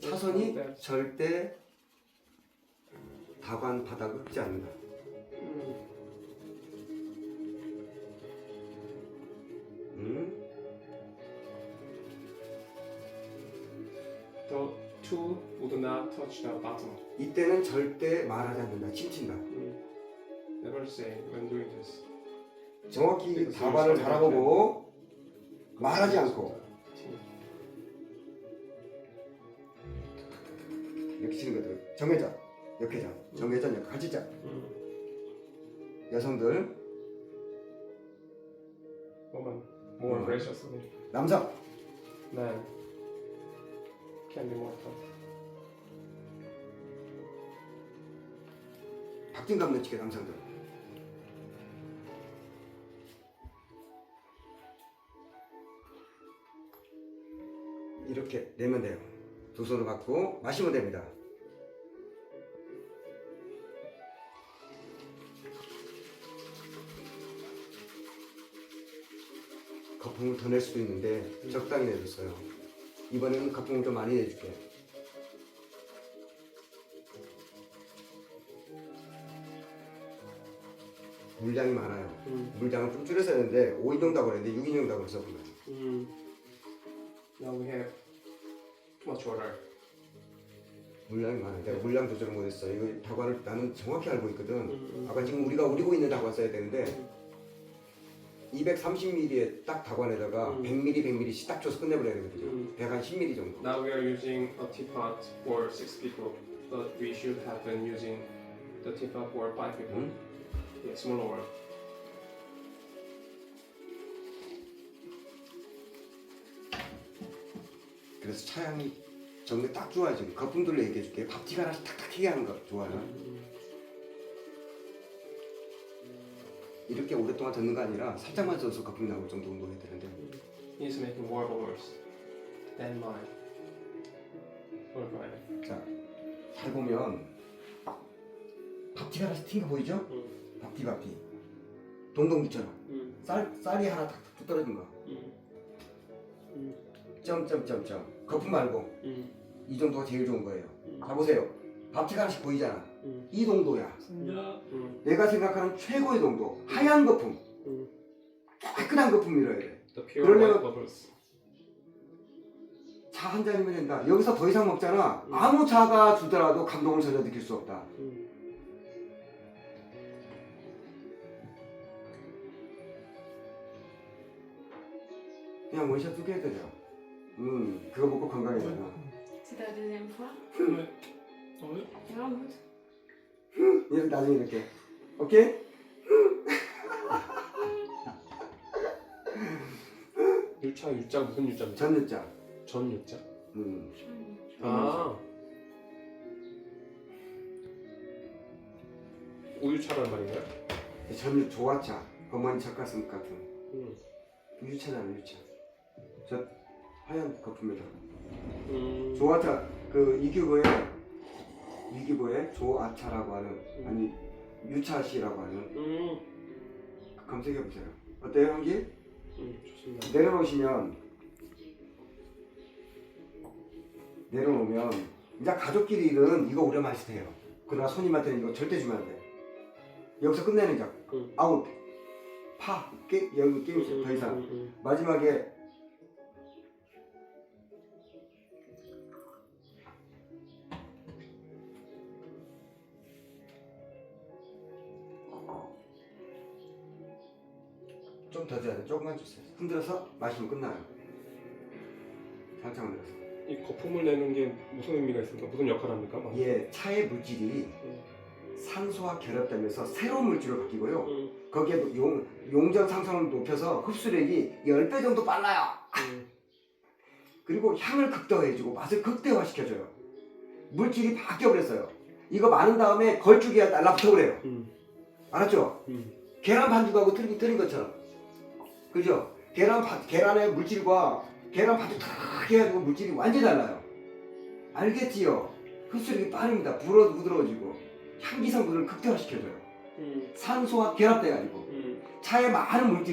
차선이 that. 절대 다관 바닥을 긁지 않는다. 음. 음? The two would not touch the bottom. 이때는 절대 말하지 않는다. 침친다. 음. Never say when doing this. 정확히 다관을 바라보고 말하지 않고 정회전, 역회전, 정회전, 역, 가지자. 음. 여성들, Woman more 음. graciously. 남성, Man can be more tough. 박진감 넘치게 남성들. 이렇게 내면 돼요. 두 손을 갖고 마시면 됩니다. 거품을 더 낼 수도 있는데 적당히 내줬어요. 이번에는 거품을 좀 많이 내줄게. 물량이 많아요. 음. 물량을 좀 줄여서 했는데 5인용다고 그랬는데 6인용다고 썼구나. Mm. Now we have too much water. 물량이 많아요. 내가 물량 조절을 못했어. 이거 다관을 나는 정확히 알고 있거든. 음. 아까 지금 우리가 우리고 있는 다관 써야 되는데 230ml에 딱 다관에다가 음. 100ml, 100ml씩 딱 줘서 끝내버려야 되거든요. 음. 110ml 정도. Now we are using a teapot for six people, but we should have been using the teapot for five people. 응? Yeah, smaller one. 그래서 차양이 정말 딱 좋아요. 지금 거품들로 얘기해줄게. 밥티가 하나씩 탁탁 튀게 하는 거 좋아요. Mm. 이렇게 오랫동안 듣는 거 아니라 살짝만 써서 거품 나올 정도로 해야 되는데 He's making more worse than mine. Or mine. 자, 잘 보면 밥티가 하나씩 튄거 보이죠? Mm. 밥티 밥티 동동이처럼 Mm. 쌀, 쌀이 하나 탁탁 떨어진 거 Mm. Mm. 점점점점 거품 말고 Mm. 이 정도가 제일 좋은 거예요 음. 자 보세요 밥티가 하나씩 보이잖아 Mm. 이 정도야 Mm. 내가 생각하는 최고의 정도 하얀 거품 Mm. 깨끗한 거품 밀어야 돼 그러려면-. 차 한 잔이면 된다 여기서 더 이상 먹잖아 음. 아무 차가 주더라도 감동을 전혀 느낄 수 없다 Mm. 그냥 원샷 두개 해야 되죠 음 그거 먹고 ta deuxième fois Ouais. Ouais. Vraiment 이렇게 나중에 이렇게 오케이? 유차 유자 무슨 유자입니까? 전늦자 전 유자. 음. 아. 우유차란 말인가요? 전유 조화차 어머니 젓가슴 같은 음. 유차잖아 유차 저 하얀 거품이다 음. 조화차 그 이규보에 이규보에 조아차라고 하는 아니 유차시라고 하는 음. 검색해 보세요 어때요 형기? 음. 좋습니다. 내려놓으시면 내려놓으면 이제 가족끼리 일은 이거 오래 마시돼요 그러나 손님한테는 이거 절대 주면 안 돼. 여기서 끝내는 작 음. 아웃 파 게, 여기 게임 더 이상 음, 음, 마지막에 좀 더 줘야 돼. 조금만 주세요. 흔들어서 마시면 끝나요. 살짝 흔들어서. 음. 이 거품을 내는 게 무슨 의미가 있습니까? 무슨 역할을 합니까? 막. 예, 차의 물질이 음. 산소와 결합되면서 새로운 물질로 바뀌고요. 음. 거기에 용, 용전 상성을 높여서 흡수력이 10배 정도 빨라요. 음. 그리고 향을 극대화해주고 맛을 극대화시켜줘요. 물질이 바뀌어버렸어요. 이거 많은 다음에 걸쭉이가 날라붙어 그래요. 음. 알았죠? 음. 계란 반죽하고 틀린, 틀린 것처럼. 그죠? 계란, 바, 계란의 물질과 계란 반죽 탁 해가지고 물질이 완전히 달라요. 알겠지요? 흡수력이 빠릅니다. 불어 부드러워지고 향기 성분을 극대화시켜줘요. 음. 산소와 결합돼가지고 음. 차에 많은 물질